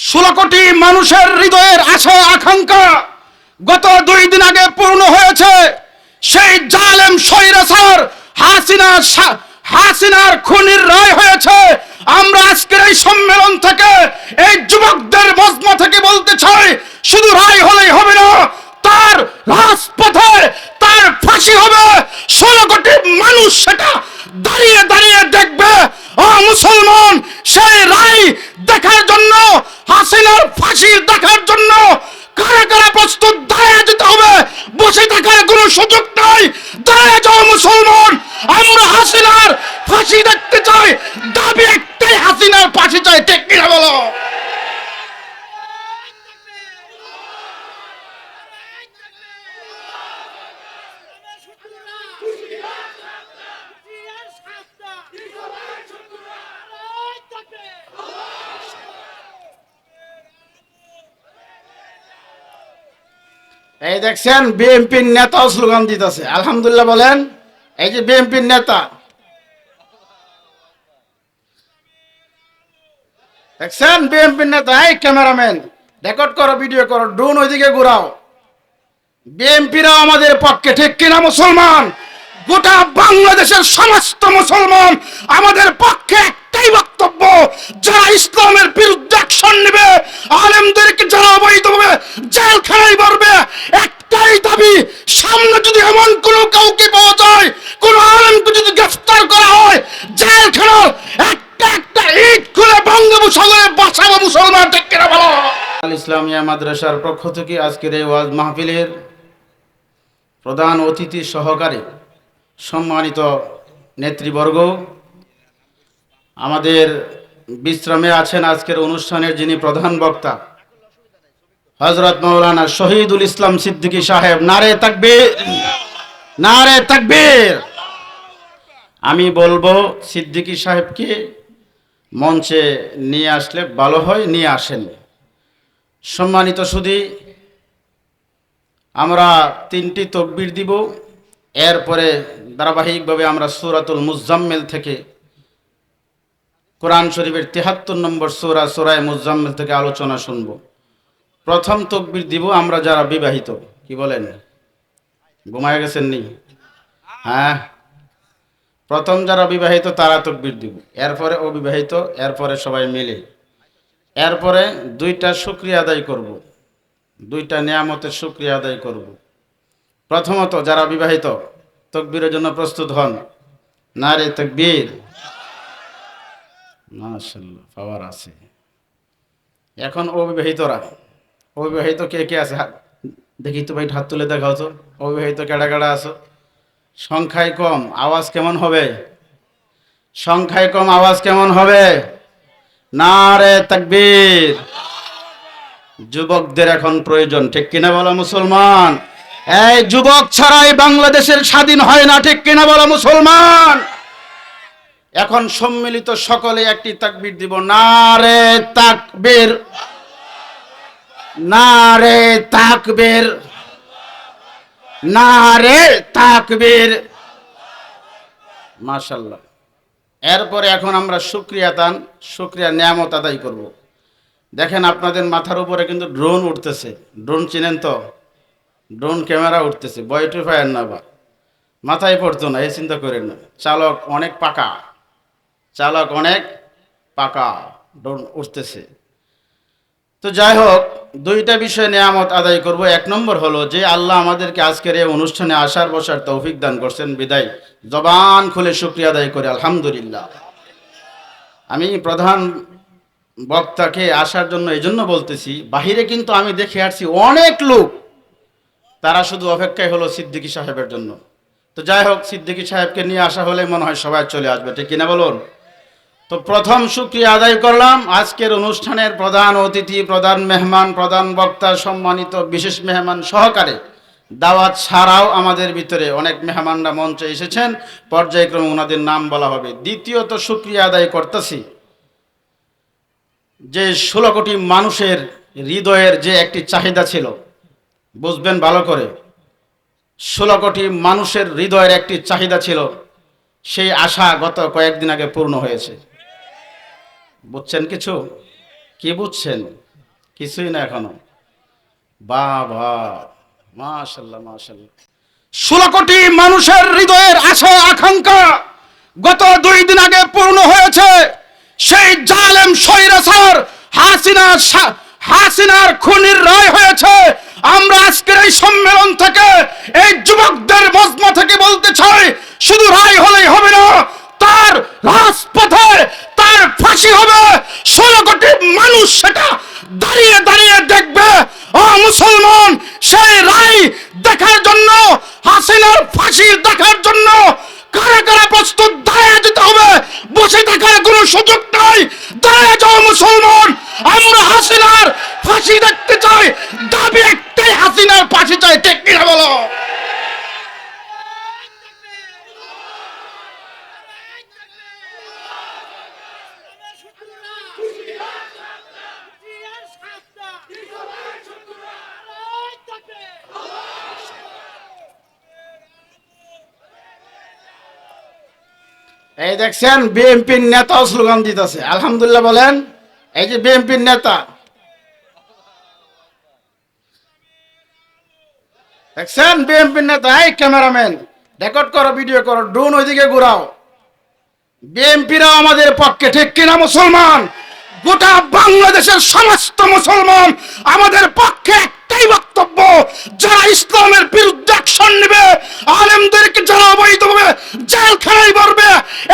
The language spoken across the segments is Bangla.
ষোলো কোটি মানুষের হৃদয়ের আশা, আকাঙ্ক্ষা গত দুই দিন আগে পূর্ণ হয়েছে। সেই জালেম স্বৈরাচার হাসিনার সা- হাসিনার খুনির রায় হয়েছে। আমরা আজকের এই সম্মেলন থেকে এই যুবকদের মজমা থেকে বলতে চাই, শুধু রায় হলেই হবে না, তার রাজপথে তার ফাঁসি হবে। ষোলো কোটি মানুষ সেটা দাঁড়িয়ে দাঁড়িয়ে দেখবে ও মুসলমান সেই রায় দেখার জন্য হাসিনার ফাঁসি দেখার জন্য কারা কারা প্রস্তুত দাঁড়িয়ে যেতে হবে বসে থাকার কোনো সুযোগ নাই দাঁড়িয়ে যাও মুসলমান আমরা হাসিনার ফাঁসি দেখতে চাই দাবি একটাই হাসিনার ফাঁসি চাই ঠিক কিনা বলো এই দেখছেন, বিএনপির নেতাও স্লোগান দিতেছে। আলহামদুলিল্লাহ বলেন, এই যে বিএনপির নেতা। দেখছেন, বিএনপির নেতা, এই ক্যামেরাম্যান, রেকর্ড করো, ভিডিও করো, ড্রোন ওইদিকে ঘুরাও। বিএনপিরাও আমাদের পক্ষে, ঠিক কিনা মুসলমান? গোটা বাংলাদেশের সমস্ত মুসলমান আমাদের পক্ষে একটাই বক্তব্য, যারা ইসলামের বিরুদ্ধে অ্যাকশন নেবে, আলেমদেরকে যারা অবৈধভাবে জেলখানায় ভরবে একটাই দাবি, সামনে যদি এমন কোনো কাউকে পাওয়া যায়, কোন আলেমকে যদি গ্রেফতার করা হয়, জেলখানার একটা একটা ইট খুলে বঙ্গোপসাগরে বাঁচাবো মুসলমান কিনা বলো? ইসলামিয়া মাদ্রাসার পক্ষ থেকে আজকের এই ওয়াজ মাহফিলের প্রধান অতিথি সহকারে সম্মানিত নেতৃবর্গ আমাদের বিশ্রামে আছেন আজকের অনুষ্ঠানের যিনি প্রধান বক্তা হজরত মৌলানা শহীদুল ইসলাম সিদ্দিকী সাহেব। নারে তাকবীর নারে তাকবীর। আমি বলব, সিদ্দিকী সাহেবকে মঞ্চে নিয়ে আসলে ভালো হয়, নিয়ে আসেন। সম্মানিত সুদী, আমরা তিনটি তকবির দিব। এরপরে ধারাবাহিকভাবে আমরা সুরাতুল মুজাম্মেল থেকে কোরআন শরীফের তেহাত্তর নম্বর সোরা সুরায় মুজাম্মেল থেকে আলোচনা শুনব। প্রথম তকবির দিব আমরা যারা বিবাহিত। কি বলেন? ঘুমায় গেছেন নি হ্যাঁ। প্রথম যারা বিবাহিত, তারা তকবির দিব। এরপরে অবিবাহিত, এরপরে সবাই মিলে। এরপরে দুইটা শুক্রিয়া আদায় করব। দুইটা নিয়ামতের শুক্রিয়া আদায় করব। প্রথমত, যারা বিবাহিত, তকবিরের জন্য প্রস্তুত হন। নারে তকবীর। মাশাল্লাহ পাওয়ার আছে এখন অবিবাহিতরা, অবিবাহিত কে কে আছে? দেখি তো ভাই হাত তুলে দেখাও তো। অবিবাহিত কেডা কেডা আছো? সংখ্যায় কম, আওয়াজ কেমন হবে? সংখ্যায় কম, আওয়াজ কেমন হবে? না রে তাকবীর। যুবকদের এখন প্রয়োজন, ঠিক কিনা বলো মুসলমান? এই যুবক ছাড়াই বাংলাদেশের স্বাধীন হয় না, ঠিক কিনা বলো মুসলমান? এখন সম্মিলিত সকলে একটি তাকবীর দিব। নারে তাকবীর। নারে তাকবীর। নারে তাকবীর। মাশাল্লাহ এরপরে এখন আমরা শুক্রিয়া তান শুক্রিয়া নিয়ামত আদায় করব। দেখেন আপনাদের মাথার উপরে কিন্তু ড্রোন উঠতেছে। ড্রোন চিনেন তো? ড্রোন ক্যামেরা উঠতেছে। বয়টি ফায়ার না বা। মাথায় পড়তো না, এই চিন্তা করেন না। চালক অনেক পাকা। চালক অনেক পাকা উঠতেছে। তো যাই হোক, দুইটা বিষয় নিয়ামত আদায় করব। এক নম্বর হলো যে, আল্লাহ আমাদেরকে আজকের এই অনুষ্ঠানে আসার বসার তৌফিক দান করছেন। বিদায়। জবান খুলে শুক্রিয়া আদায় করে, আলহামদুলিল্লাহ। আমি প্রধান বক্তাকে আসার জন্য এই জন্য বলতেছি, বাহিরে কিন্তু আমি দেখে আসছি অনেক লোক, তারা শুধু অপেক্ষায় হলো সিদ্দিকী সাহেবের জন্য। তো যাই হোক, সিদ্দিকী সাহেবকে নিয়ে আসা হলে মনে হয় সবাই চলে আসবে। ঠিক কিনা বলুন? তো প্রথম সুক্রিয়া আদায় করলাম। আজকের অনুষ্ঠানের প্রধান অতিথি, প্রধান মেহমান, প্রধান বক্তা, সম্মানিত বিশেষ মেহমান সহকারে দাওয়াত ছাড়াও আমাদের ভিতরে অনেক মেহমানরা মঞ্চে এসেছেন। পর্যায়ক্রমে ওনাদের নাম বলা হবে। দ্বিতীয়ত সুক্রিয়া আদায় করতেছি যে ষোলো কোটি মানুষের হৃদয়ের যে একটি চাহিদা ছিল, বুঝবেন ভালো করে, ষোলো কোটি মানুষের হৃদয়ের একটি চাহিদা ছিল, সেই আশা গত কয়েকদিন আগে পূর্ণ হয়েছে। বুঝছেন কিছু? কি বুঝছেন? কিছুই না এখনও। বাবা, মাশাল্লাহ মাশাল্লাহ। ষোলো কোটি মানুষের হৃদয়ের আশা আকাঙ্ক্ষা গত দুই দিন আগে পূর্ণ হয়েছে। সেই জালেম স্বৈরাচার হাসিনা সা- হাসিনার খুনির রায় হয়েছে। আমরা আজকের এই সম্মেলন থেকে এই যুবকদের মজমা থেকে বলতে চাই, শুধু রায় হলেই হবে না তার রাজপথে তার ফাঁসি হবে। ষোলো কোটি মানুষ সেটা দাঁড়িয়ে দাঁড়িয়ে দেখবে। ও মুসলমান, সেই রায় দেখার জন্য, হাসিনার ফাঁসি দেখার জন্য কারা কারা প্রস্তুত? দাঁড়িয়ে যেতে হবে। বসে থাকার কোনো সুযোগ নাই। দাঁড়িয়ে যাও মুসলমান, আমরা হাসিনার ফাঁসি দেখতে চাই। দাবি একটাই, হাসিনার ফাঁসি চাই। ঠিক কিনা বলো? এই দেখছেন, বিএনপির নেতাও স্লোগান দিতেছে। আলহামদুলিল্লাহ বলেন, এই যে বিএনপির নেতা। দেখছেন, বিএনপির নেতা, এই ক্যামেরাম্যান, রেকর্ড করো, ভিডিও করো, ড্রোন ওইদিকে ঘুরাও। বিএনপিরাও আমাদের পক্ষে, ঠিক কিনা মুসলমান? গোটা বাংলাদেশের সমস্ত মুসলমান আমাদের পক্ষে একটাই বক্তব্য যারা ইসলামের বিরুদ্ধে অ্যাকশন নেবে আলেমদেরকে যারা অবৈধভাবে জেলখানায় ভরবে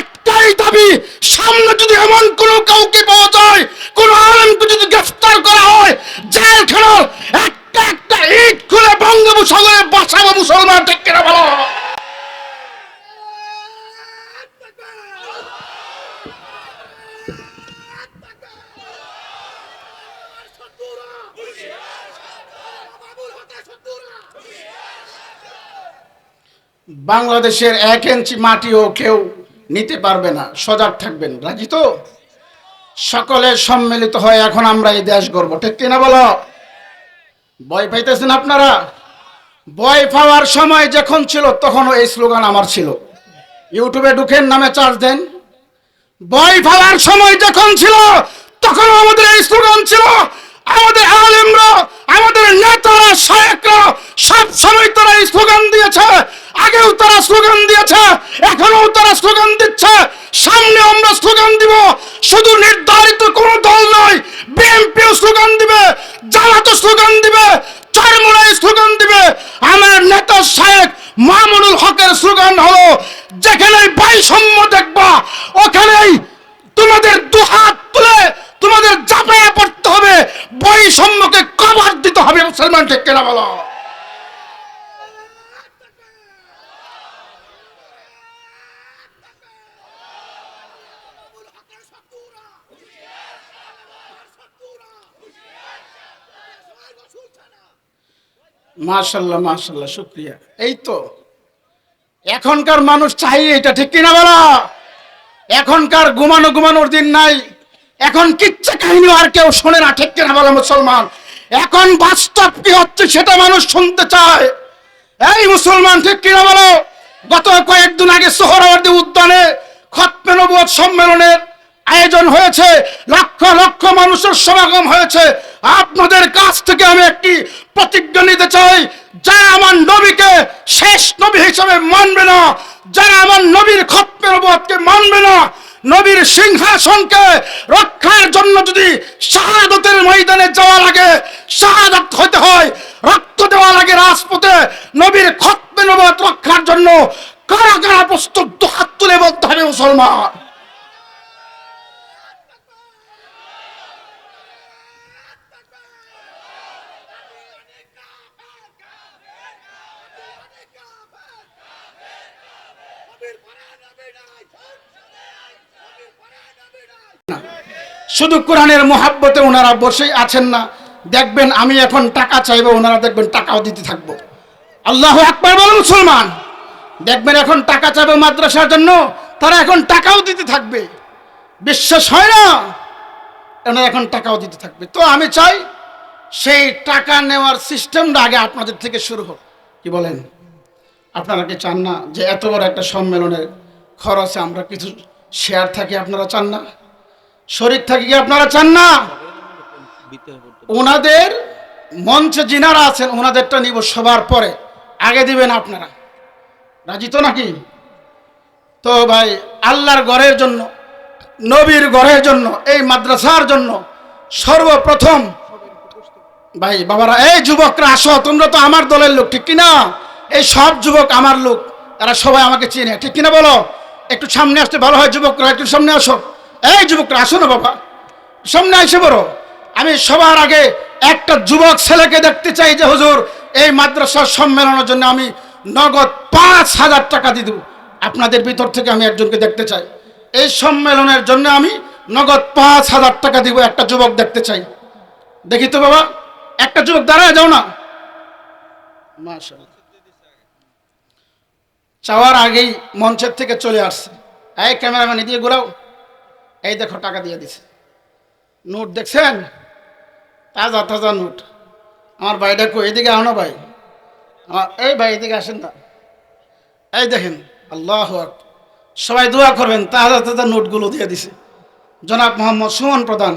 একটাই দাবি সামনে যদি এমন কোনো কাউকে পাওয়া যায় কোন আলেমকে যদি গ্রেফতার করা হয় জেলখানার একটা একটা ইট খুলে বঙ্গোপসাগরে বাঁচাবো মুসলমান ঠিক কিনা বলো বাংলাদেশের এক ইঞ্চি মাটিও কেউ নিতে পারবে না। সজাগ থাকবেন। রাজি তো? সকলে সম্মিলিত হয়ে এখন আমরা এই দেশ গর্ব ঠিক কিনা বলো? ভয় পাইতেছেন আপনারা? ভয় পাওয়ার সময় যখন ছিল, তখনও এই স্লোগান আমার ছিল। ইউটিউবে ঢুকেন, নামে চার্জ দেন। ভয় পাওয়ার সময় যখন ছিল তখন আমাদের এই স্লোগান ছিল। আমাদের আলেমরা, আমাদের নেতারা, শায়করা, সব সময় তারা স্লোগান দিয়েছে। আগেও তারা স্লোগান দিয়েছে এখনও তারা স্লোগান দিচ্ছে। সামনে আমরা স্লোগান দিব। শুধু নির্ধারিত কোনো দল নয়, বিএনপিও স্লোগান দিবে, জামাতও স্লোগান দিবে চরমোনাই স্লোগান দিবে। আমার নেতা শায়েক মামুনুল হকের স্লোগান হলো যেখানে বৈষম্য দেখবা, ওখানেই তোমাদের দুহাত তুলে তোমাদের চাপায়া পড়তে হবে বৈষম্যকে কভার দিতে হবে মুসলমান ঠিক কেনা বলো? মাশাল্লাহ মাশাল্লাহ, শুক্রিয়া। এই তো, এখনকার মানুষ চাই এটা ঠিক কিনা বলো? এখনকার ঘুমানো ঘুমানোর দিন নাই, এখন কিচ্ছা কাহিনী আর কেউ শোনে না ঠিক কিনা বলো মুসলমান? এখন বাস্তব কি হচ্ছে সেটা মানুষ শুনতে চায়। এই মুসলমান, ঠিক কিনা বলো? গত কয়েকদিন আগে সোহরাওয়ার্দী উদ্যানে খতমে নবুয়ত সম্মেলনের আয়োজন হয়েছে। লক্ষ লক্ষ মানুষের সমাগম হয়েছে। আপনাদের কাছ থেকে আমি একটি প্রতিজ্ঞা নিতে চাই, যারা আমার নবীকে শেষ নবী হিসেবে মানবে না, যারা আমার নবীর খতমে নবুয়তকে মানবে না নবীর সিংহাসনকে রক্ষার জন্য যদি শাহাদতের ময়দানে যাওয়া লাগে শাহাদত হতে হয়, রক্ত দেওয়া লাগে রাজপথে নবীর খতমে নবাদ রক্ষার জন্য কারা কারা প্রস্তুত হাত তুলে বলতে হবে মুসলমান। শুধু কোরআনের মোহাব্বতে ওনারা বসে আছেন না, দেখবেন আমি এখন টাকা চাইব, ওনারা দেখবেন টাকাও দিতে থাকব। আল্লাহ একবার বলো মুসলমান, দেখবেন এখন টাকা চাইব মাদ্রাসার জন্য, তারা এখন টাকাও দিতে থাকবে। বিশ্বাস হয় না, ওনারা এখন টাকাও দিতে থাকবে। তো আমি চাই সেই টাকা নেওয়ার সিস্টেমটা আগে আপনাদের থেকে শুরু হোক। কি বলেন? আপনারা কি চান না যে এত বড় একটা সম্মেলনের খরচে আমরা কিছু শেয়ার থাকি, আপনারা চান না? শরীর থাকি কি আপনারা চান না? ওনাদের মঞ্চে যিনারা আছেন, ওনাদেরটা নিব সবার পরে। আগে দিবেন আপনারা। রাজি তো নাকি? তো ভাই, আল্লাহর গড়ের জন্য, নবীর গড়ের জন্য, এই মাদ্রাসার জন্য সর্বপ্রথম ভাই, বাবারা, এই যুবকরা আসো, তোমরা তো আমার দলের লোক, ঠিক কিনা? এই সব যুবক আমার লোক, তারা সবাই আমাকে চিনে, ঠিক কিনা বলো? একটু সামনে আসতে ভালো হয় যুবকরা, একটু সামনে আসো। এই যুবকরা, আসো না বাবা। সামনে এসে বড় আমি সবার আগে একটা যুবক ছেলেকে দেখতে চাই যে, হুজুর, এই মাদ্রাসার সম্মেলনের জন্য আমি নগদ পাঁচ হাজার টাকা দিয়ে দেবো। আপনাদের ভিতর থেকে আমি একজনকে দেখতে চাই। এই সম্মেলনের জন্য আমি নগদ পাঁচ হাজার টাকা দিব একটা যুবক দেখতে চাই। দেখি তো বাবা, একটা যুবক দাঁড়ায়, যাও না। চাওয়ার আগেই মঞ্চের থেকে চলে আসছে। এই ক্যামেরাম্যান দিয়ে ঘুরাও। এই দেখো, টাকা দিয়ে দিছে। নোট দেখছেন? তাজা তাজা নোট। আমার ভাইটা কো এদিকে আনো ভাই। আমার এই ভাই, এদিকে আসেন না। এই দেখেন, আল্লাহ সবাই দোয়া করবেন, তাজা তাজা নোটগুলো দিয়ে দিছে। জনাব মোহাম্মদ সুমন প্রধান,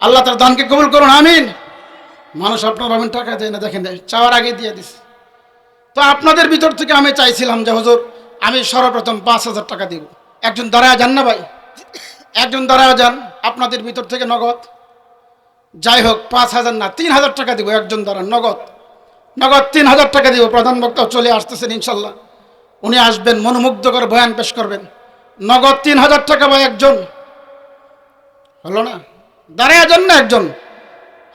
আল্লাহ তার দানকে কবুল করুন, আমিন। মানুষ আপনার ভাবেন টাকা দেয় না, দেখেন, চাওয়ার আগে দিয়ে দিছে। তো আপনাদের ভিতর থেকে আমি চাইছিলাম যে, হুজুর, আমি সর্বপ্রথম পাঁচ হাজার টাকা দিব। একজন দাঁড়ায় যান না ভাই। একজন দাঁড়ায় যান, আপনাদের ভিতর থেকে নগদ। যাই হোক, পাঁচ হাজার না, তিন হাজার টাকা দিব, একজন দাঁড়ান, নগদ। নগদ তিন হাজার টাকা দিব, প্রধান বক্তা চলে আসতেছেন ইনশাল্লাহ। উনি আসবেন, মনোমুগ্ধকর বয়ান পেশ করবেন। নগদ তিন হাজার টাকা বা একজন। হলো না? দাঁড়ায় না একজন।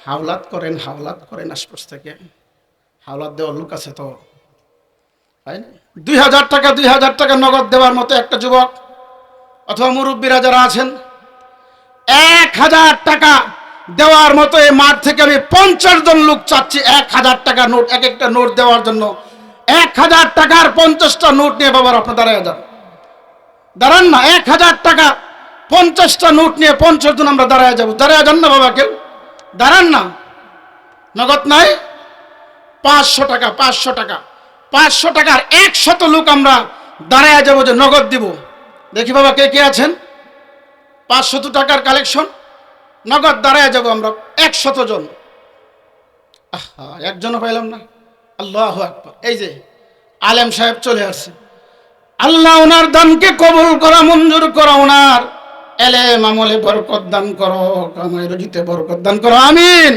হাওলাত করেন হাওলাত করেন আশপাশ থেকে। হাওলাত দেওয়ার লোক আছে তো। তাই না? দুই হাজার টাকা, দুই হাজার টাকা নগদ দেওয়ার মতো একটা যুবক অথবা মুরব্বীরা যারা আছেন, এক হাজার টাকা দেওয়ার মতো এই মাঠ থেকে আমি পঞ্চাশ জন লোক চাচ্ছি, এক হাজার টাকা নোট, এক একটা নোট দেওয়ার জন্য। এক হাজার টাকার পঞ্চাশটা নোট নিয়ে বাবার আপনার দাঁড়ায় যান। দাঁড়ান না, এক হাজার টাকা পঞ্চাশটা নোট নিয়ে পঞ্চাশ জন আমরা দাঁড়ায় যাব। দাঁড়ায় যান না বাবা কেউ দাঁড়ান না। নগদ নাই? পাঁচশো টাকা পাঁচশো টাকা। পাঁচশো টাকার একশত লোক আমরা দাঁড়ায় যাব যে নগদ দিব। দেখি বাবা কে কে আছেন? পাঁচশত টাকার কালেকশন, নগদ দাঁড়ায় যাব আমরা, একশত জন। আহা, একজনও পাইলাম না। আল্লাহ আকবার। এই যে, আলেম সাহেব চলে আসছে। আল্লাহ ওনার দানকে কবুল করা, মঞ্জুর করা, ওনার এলেম আমলে বরকত দান করো, কামাই রুজিতে বরকত দান করো, আমিন।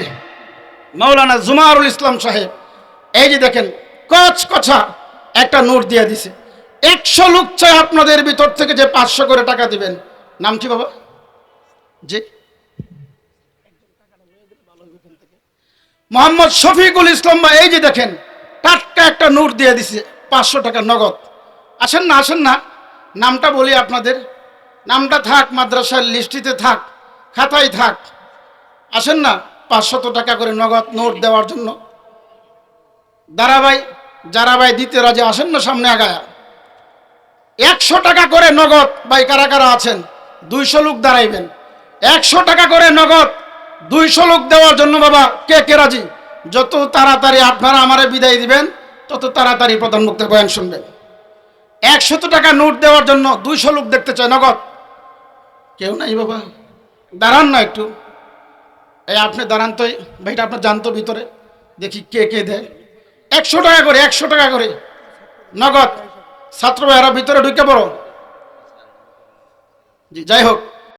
মাওলানা জুমারুল ইসলাম সাহেব, এই যে দেখেন কচ কছা একটা নোট দিয়ে দিছে। একশো লোক চাই আপনাদের ভিতর থেকে যে পাঁচশো করে টাকা দিবেন। নাম কি বাবা? জি। মোহাম্মদ শফিকুল ইসলাম বা এই যে দেখেন, টাটকা একটা নোট দিয়ে দিছে, পাঁচশো টাকা নগদ। আসেন না আসেন না। নামটা বলি আপনাদের। নামটা থাক, মাদ্রাসার লিস্টিতে থাক, খাতায় থাক। আসেন না, পাঁচশত টাকা করে নগদ নোট দেওয়ার জন্য। দাঁড়াবাই যারা ভাই দিতে রাজি আসেন না সামনে আগায়া। একশো টাকা করে নগদ, ভাই কারা কারা আছেন? দুইশো লোক দাঁড়াইবেন। একশো টাকা করে নগদ, দুইশো লোক দেওয়ার জন্য বাবা, কে কে রাজি? যত তাড়াতাড়ি আপনারা আমারে বিদায় দিবেন, তত তাড়াতাড়ি প্রধান মুক্তের বয়ান শুনবেন। একশত টাকা নোট দেওয়ার জন্য দুইশো লোক দেখতে চায় নগদ। কেউ নাই বাবা। দাঁড়ান না একটু। এই আপনি দাঁড়ান তো, ভাইটা আপনার জানতো ভিতরে। দেখি কে কে দেয়। একশো টাকা করে, একশো টাকা করে। নগদ। ছাত্র ভাইয়ারা ভিতরে ঢুকে পড়ো। যাই হোক।